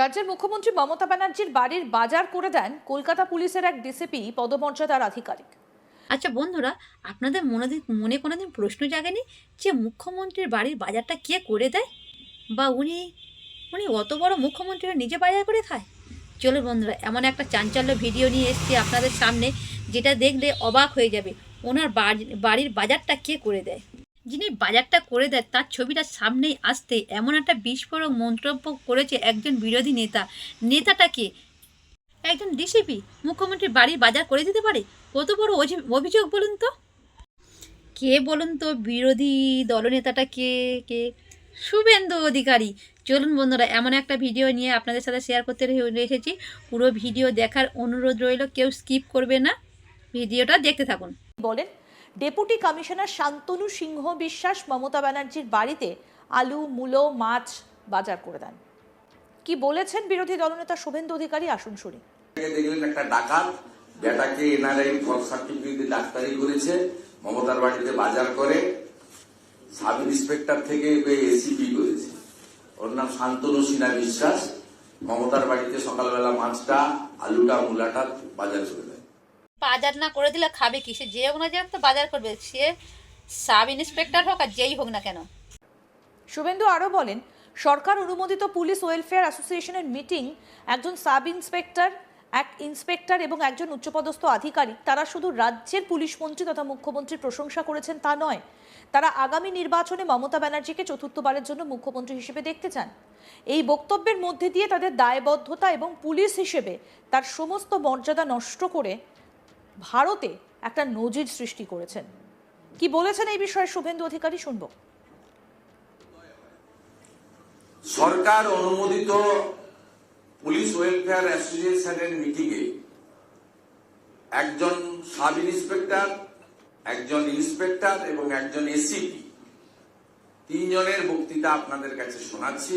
রাজ্যের মুখ্যমন্ত্রী মমতা ব্যানার্জির বাড়ির বাজার করে দেন কলকাতা পুলিশের এক ডিসিপি পদমর্যাদার আধিকারিক। আচ্ছা বন্ধুরা, আপনাদের মনে মনে কোনো দিন প্রশ্ন জাগেনি যে মুখ্যমন্ত্রীর বাড়ির বাজারটা কে করে দেয়? বা উনি উনি অত বড় মুখ্যমন্ত্রীরা নিজে বাজার করে খায়? চলো বন্ধুরা, এমন একটা চাঞ্চল্য ভিডিও নিয়ে এসেছি আপনাদের সামনে, যেটা দেখলে অবাক হয়ে যাবে, ওনার বাড়ির বাজারটা কে করে দেয়? যিনি বাজারটা করে দেয় তার ছবিটা সামনেই আসতে এমন একটা বিস্ফোরক মন্তব্য করেছে একজন বিরোধী নেতা। নেতাটাকে একজন ডিসিপি? মুখ্যমন্ত্রীর বাড়ির বাজার করে দিতে পারে? কত বড় অভিযোগ বলুন তো। কে বলুন তো বিরোধী দলনেতাটা কে? কে? শুভেন্দু অধিকারী। চলুন বন্ধুরা, এমন একটা ভিডিও নিয়ে আপনাদের সাথে শেয়ার করতে রেখেছি পুরো ভিডিও দেখার অনুরোধ রইল, কেউ স্কিপ করবে না। ভিডিওটা দেখতে থাকুন। বলেন ডেপুটি কমিশনার শান্তনু সিংহ বিশ্বাস, মমতা ব্যানার্জির বাড়িতে আলু, মূলো, মাছ বাজার করে দেন। কি বলেছেন বিরোধী দলনেতা শুভেন্দু অধিকারী? আসুন শুনি। দেখলেন একটা ডাকাত বেটাকে এনআরআই সার্টিফিকেট ডাক্তারি করেছে, মমতার বাড়িতে বাজার করে, সাব ইন্সপেক্টর থেকে এসিপি করেছে। ওর নাম শান্তনু সিনহা বিশ্বাস, মমতার বাড়িতে সকালবেলা মাছটা, আলুটা, মূলাটা বাজার করে বাজার না করে দিলে খাবে কি? সে যে হোক না যে তো বাজার করবে। সে সাব ইন্সপেক্টর হোক আর যেই হোক না কেন। শুভেন্দু আরও বলেন, সরকার অনুমোদিত পুলিশ ওয়েলফেয়ার অ্যাসোসিয়েশনের মিটিং, একজন সাব ইন্সপেক্টর, এক ইন্সপেক্টর এবং একজন উচ্চপদস্থ আধিকারিক, তারা শুধু রাজ্যের পুলিশ মন্ত্রী তথা মুখ্যমন্ত্রীর প্রশংসা করেছেন তা নয়, তারা আগামী নির্বাচনে মমতা ব্যানার্জিকে চতুর্থবারের জন্য মুখ্যমন্ত্রী হিসেবে দেখতে চান। এই বক্তব্যের মধ্যে দিয়ে তাদের দায়বদ্ধতা এবং পুলিশ হিসেবে তার সমস্ত মর্যাদা নষ্ট করে ভারতে একটা নজির সৃষ্টি করেছেন। কি বলেছেন এই বিষয়ে শুভেন্দু অধিকারী শুনব। সরকার অনুমোদিত পুলিশ ওয়েলফেয়ার অ্যাসোসিয়েশনের মিটিংয়ে একজন সাব ইন্সপেক্টর, একজন ইন্সপেক্টর এবং একজন এসিপি তিনজনের বক্তৃতা আপনাদের কাছে শোনাচ্ছি।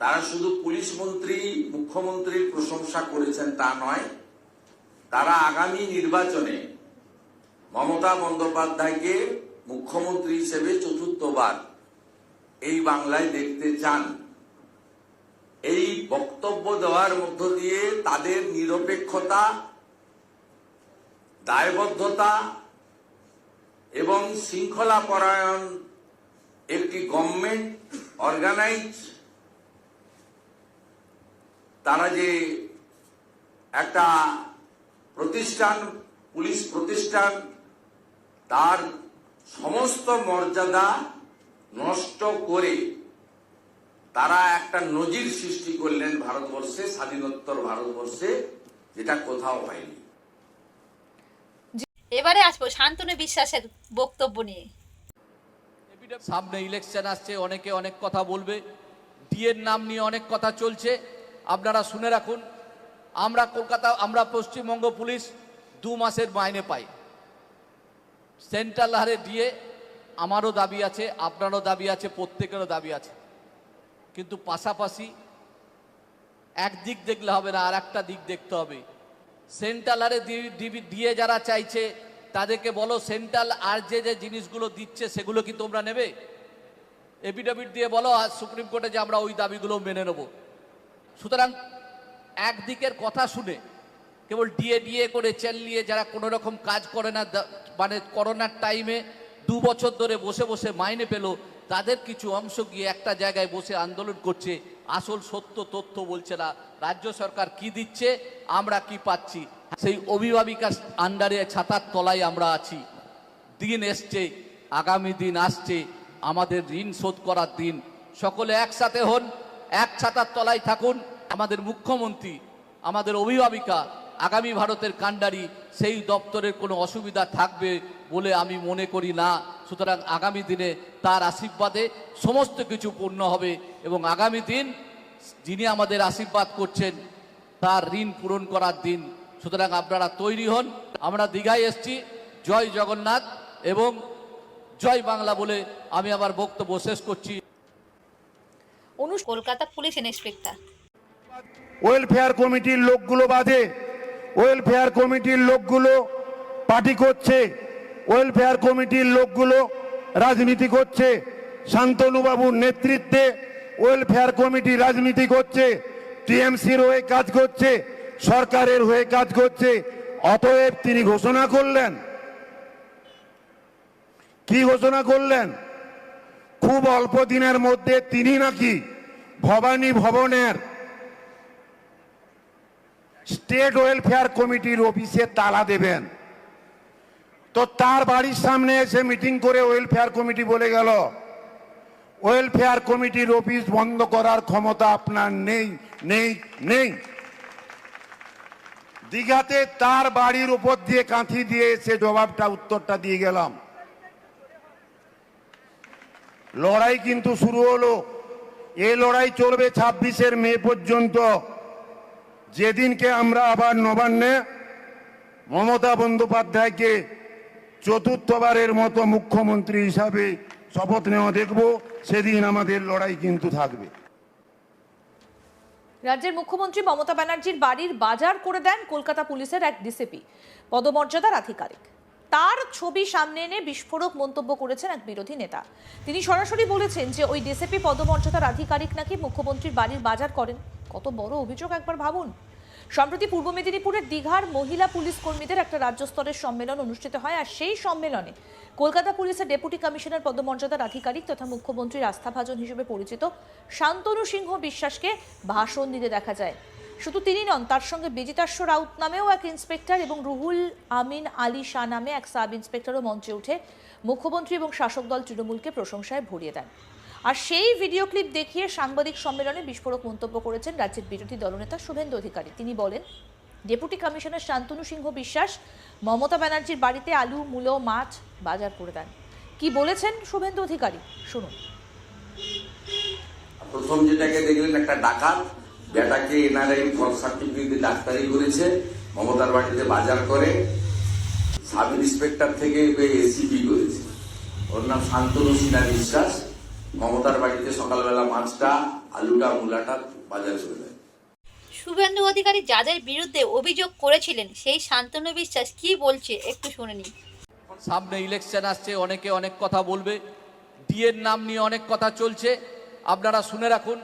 তারা শুধু পুলিশ মন্ত্রী, মুখ্যমন্ত্রীর প্রশংসা করেছেন তা নয় তারা আগামী নির্বাচনে মমতা বন্দ্যোপাধ্যায়কে মুখ্যমন্ত্রী হিসেবে চতুর্থবার এই বাংলায় দেখতে চান। এই বক্তব্য দেওয়ার মধ্য দিয়ে তাদের নিরপেক্ষতা, দায়বদ্ধতা এবং শৃঙ্খলা পরায়ণ একটি গভর্নমেন্ট অর্গানাইজ তারা যে একটা প্রতিষ্ঠান পুলিশ প্রতিষ্ঠান তার সমস্ত মর্যাদা নষ্ট করে তারা একটা নজির সৃষ্টি করলেন ভারতবর্ষে স্বাধীনোত্তর ভারতবর্ষে যেটা কোথাও হয়নি। এবারে আসব শান্তনু বিশ্বাসের বক্তব্য নিয়ে। সামনে ইলেকশন আসছে অনেকে অনেক কথা বলবে ডিএর নাম নিয়ে অনেক কথা চলছে। আপনারা শুনে রাখুন আমরা কলকাতা, আমরা পশ্চিমবঙ্গ পুলিশ দু মাসের মাইনে পাই। সেন্ট্রাল হারে দিয়ে আমারও দাবি আছে, আপনারও দাবি আছে, প্রত্যেকেরও দাবি আছে। কিন্তু পাশাপাশি একদিক দেখলে হবে না আর একটা দিক দেখতে হবে। সেন্ট্রাল হারে দিয়ে যারা চাইছে, তাদেরকে বলো সেন্ট্রাল আর যে যে জিনিসগুলো দিচ্ছে, সেগুলো কি তোমরা নেবে? এফিডেভিট দিয়ে বলো, আর সুপ্রিম কোর্টে যে আমরা ওই দাবিগুলো মেনে নেব। সুতরাং একদিকের কথা শুনে, কেবল ডিএ ডিএ করে চেল্লিয়ে যারা কোনো রকম কাজ করে না মানে করোনার টাইমে দু বছর ধরে বসে বসে মাইনে পেল, তাদের কিছু অংশ গিয়ে একটা জায়গায় বসে আন্দোলন করছে। আসল সত্য তথ্য বলছে না, রাজ্য সরকার কি দিচ্ছে, আমরা কি পাচ্ছি? সেই অভিভাবিকা আন্ডারে ছাতার তলায় আমরা আছি। দিন এসছে, আগামী দিন আসছে, আমাদের ঋণ শোধ করার দিন। সকলে একসাথে হন, এক ছাতার তলায় থাকুন। আমাদের মুখ্যমন্ত্রী, আমাদের অভিভাবিকা, আগামী ভারতের কাণ্ডারি, সেই দপ্তরের কোনো অসুবিধা থাকবে বলে আমি মনে করি না। সুতরাং আগামী দিনে তার আশীর্বাদে সমস্ত কিছু পূর্ণ হবে এবং আগামী দিন যিনি আমাদের আশীর্বাদ করছেন, তার ঋণ পূরণ করার দিন। সুতরাং আপনারা তৈরি হন। আমরা দীঘায় এসছি। জয় জগন্নাথ এবং জয় বাংলা বলে আমি আমার বক্তব্য শেষ করছি। অনু- কলকাতা পুলিশ ইন্সপেক্টর। ওয়েলফেয়ার কমিটির লোকগুলো বাজে ওয়েলফেয়ার কমিটির লোকগুলো পার্টি করছে, ওয়েলফেয়ার কমিটির লোকগুলো রাজনীতি করছে, শান্তনুবাবুর নেতৃত্বে ওয়েলফেয়ার কমিটি রাজনীতি করছে, টিএমসির হয়ে কাজ করছে, সরকারের হয়ে কাজ করছে, অতএব তিনি ঘোষণা করলেন। কি ঘোষণা করলেন? খুব অল্প দিনের মধ্যে তিনি নাকি ভবানী ভবনের স্টেট ওয়েলফেয়ার কমিটির অফিসে তালা দেবেন। তো তার বাড়ির সামনে এসে মিটিং করে ওয়েলফেয়ার কমিটি বলে গেল ওয়েলফেয়ার কমিটির অফিস বন্ধ করার ক্ষমতা আপনার নেই নেই নেই। দীঘাতে তার বাড়ির উপর দিয়ে কাঁথি দিয়ে এসে জবাবটা, উত্তরটা দিয়ে গেলাম। লড়াই কিন্তু শুরু হলো। এ লড়াই চলবে ছাব্বিশের মে পর্যন্ত। যেদিনকে আমরা আবার নবান্নে মমতা বন্দ্যোপাধ্যায়কে চতুর্থবারের মতো মুখ্যমন্ত্রী হিসাবে শপথ নেওয়া দেখব, সেদিন আমাদের লড়াই কিন্তু থাকবে। রাজ্যের মুখ্যমন্ত্রী মমতা ব্যানার্জির বাড়ির বাজার করে দেন কলকাতা পুলিশের এক ডিসিপি পদমর্যাদার আধিকারিক তার ছবি সামনে এনে বিস্ফোরক মন্তব্য করেছেন এক বিরোধী নেতা। তিনি সরাসরি বলেছেন যে ওই ডিসিপি পদমর্যাদার আধিকারিক নাকি মুখ্যমন্ত্রীর বাড়ির বাজার করেন। কত বড় অভিযোগ একবার ভাবুন। সম্প্রতি পূর্ব মেদিনীপুরের দীঘার মহিলা পুলিশ কর্মীদের একটা রাজ্য স্তরের সম্মেলন অনুষ্ঠিত হয় আর সেই সম্মেলনে কলকাতা পুলিশের ডেপুটি কমিশনার পদমর্যাদার আধিকারিক তথা মুখ্যমন্ত্রীর আস্থাভাজন হিসেবে পরিচিত শান্তনু সিংহ বিশ্বাসকে ভাষণ দিতে দেখা যায়। শুধু তিনি নন, তার সঙ্গে বেজিতাস্য রাউত নামেও এক ইন্সপেক্টর এবং রুহুল আমিন আলী শাহ নামে এক সাব ইন্সপেক্টরও মঞ্চে উঠে মুখ্যমন্ত্রী এবং শাসক দল তৃণমূলকে প্রশংসায় ভরিয়ে দেন। আর সেই ভিডিও ক্লিপ দেখিয়ে সাংবাদিক সম্মেলনে বিস্ফোরক মন্তব্য করেছেন রাজ্যের বিরোধী দলনেতা শুভেন্দু অধিকারী। তিনি বলেন ডেপুটি কমিশনার শান্তনু সিংহ বিশ্বাস, মমতা ব্যানার্জির বাড়িতে আলু, মূলো, মাছ বাজার করে দেন। কি বলেছেন শুভেন্দু অধিকারী? শুনুন। প্রথম যেটাকে দেখলেন, একটা ডাকাত বেটাকে এনআরআই ফল সার্টিফিকেট ডাক্তারি করেছে, মমতার বাড়িতে বাজার করে। সাব ইন্সপেক্টর থেকে এসিপি করেছে। ওর নাম শান্তনু সিনহা বিশ্বাস। মমতার বাড়িতে সকালবেলা মাছটা আলুটা মূলাটা বাজার করে দেয় শুভেন্দু অধিকারী যাদের বিরুদ্ধে অভিযোগ করেছিলেন সেই শান্তনু বিশ্বাস কি বলছে একটু শুনে নিন। সামনে ইলেকশন আসছে অনেকে অনেক কথা বলবে ডিএর নাম নিয়ে অনেক কথা চলছে আপনারা শুনে রাখুন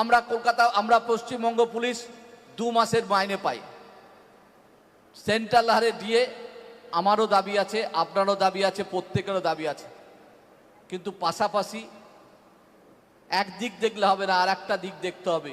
আমরা কলকাতা আমরা পশ্চিমবঙ্গ পুলিশ দু মাসের মাইনে পাই। সেন্ট্রাল হারে ডিএ আমারও দাবি আছে আপনারও দাবি আছে প্রত্যেকেরও দাবি আছে। কিন্তু পাশাপাশি একদিক দেখলে হবে না আর একটা দিক দেখতে হবে।